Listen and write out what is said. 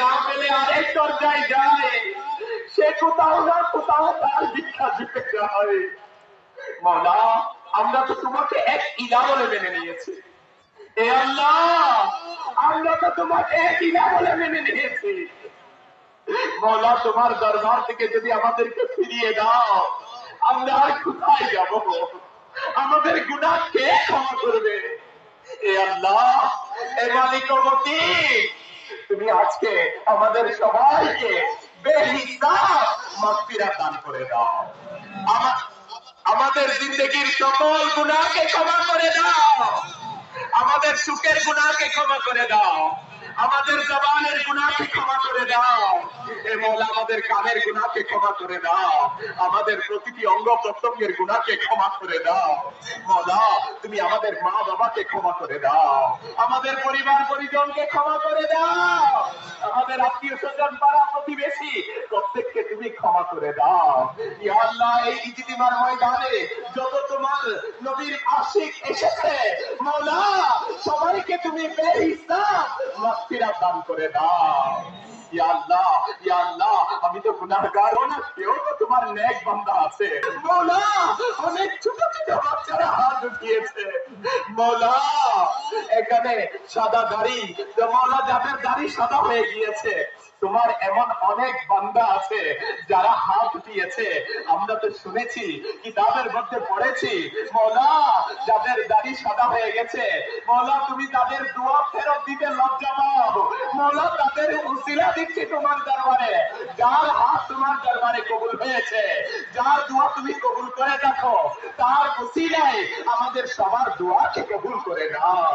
না পেলে আরেক দরজায় যায়। সে কোথাও না কোথাও তার ভিক্ষা দিতে যায়। মাওলা, আমরা তো তোমাকে এক ইলা বলে মেনে নিয়েছি। এ আল্লাহ, আমরা তো তোমাকে এক ইলা বলে মেনে নিয়েছি। মৌলা তোমার দরবার থেকে যদি আমাদেরকে ফিরিয়ে দাও, আমরা আর কোথায় যাব? আমাদের গুনাহ কে ক্ষমা করবে? এ আল্লাহ, এ মালিকমতি তুমি আজকে আমাদের সবাইকে বেহিসাব মাগফিরাত দান করে দাও। আমা- আমাদের জিন্দগির সকল গুণাকে ক্ষমা করে দাও। আমাদের সুখের গুণাকে ক্ষমা করে দাও। আমাদের জবানের করে আমাদের কানের গুনাহকে ক্ষমা করে দাও। আমাদের প্রতিটি অঙ্গ প্রত্যঙ্গের গুনাহকে ক্ষমা করে দাও। মৌলা, তুমি আমাদের মা বাবাকে ক্ষমা করে দাও। আমাদের পরিবার পরিজনকে ক্ষমা করে দাও। আমাদের আত্মীয় স্বজন, পাড়া প্রতিবেশী, প্রত্যেককে তুমি ক্ষমা করে দাও। ইয়া এই ইজতিমার ময়দানে যত তোমার নবীর আশিক এসেছে, মৌলা সবাইকে তুমি বেহিসাব দান করে দাও। আমি তো গুনাহগার। না কেউ তো তোমার নেক বান্দা আছে। মোলা, অনেক ছোট ছোট বাচ্চারা হাত উঠিয়েছে। মৌলা এখানে সাদা দাড়ি মৌলা যাদের দাড়ি সাদা হয়ে গিয়েছে। তোমার এমন অনেক বান্দা আছে যারা হাত উঠিয়েছে। আমরা তো শুনেছি, কিতাবের মধ্যে পড়েছি মৌলা যাদের দাড়ি সাদা হয়ে গেছে। মৌলা তুমি তাদের দোয়া ফেরত দিতে লজ্জা পাও। মৌলা তাদের উসিলা দিচ্ছি তোমার দরবারে। যার হাত তোমার দরবারে কবুল হয়েছে, যার দোয়া তুমি কবুল করে দেখো, তার খুশি আমাদের সবার দোয়াকে কবুল করে নাও।